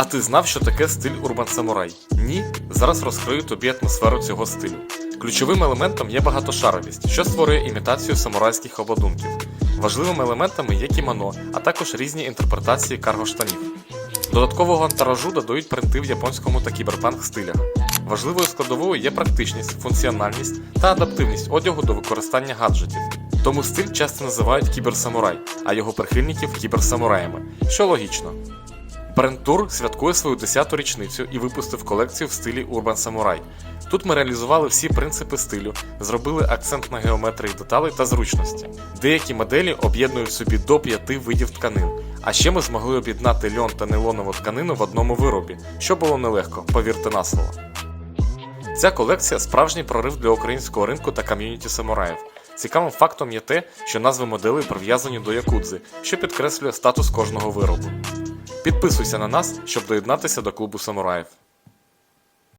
А ти знав, що таке стиль Urban Samurai? Ні? Зараз розкрию тобі атмосферу цього стилю. Ключовим елементом є багатошаровість, що створює імітацію самурайських обладунків. Важливими елементами є кімоно, а також різні інтерпретації карго-штанів. Додаткового антуражу додають принти в японському та кіберпанк стилях. Важливою складовою є практичність, функціональність та адаптивність одягу до використання гаджетів. Тому стиль часто називають кіберсамурай, а його прихильників кіберсамураями, що логічно. Бренд Tour святкує свою 10-ту річницю і випустив колекцію в стилі Urban Samurai. Тут ми реалізували всі принципи стилю, зробили акцент на геометрії деталей та зручності. Деякі моделі об'єднують собі до 5 видів тканин. А ще ми змогли об'єднати льон та нейлонову тканину в одному виробі, що було нелегко, повірте на слово. Ця колекція справжній прорив для українського ринку та ком'юніті самураїв. Цікавим фактом є те, що назви моделей прив'язані до якудзи, що підкреслює статус кожного виробу. Підписуйся на нас, щоб доєднатися до клубу самураїв.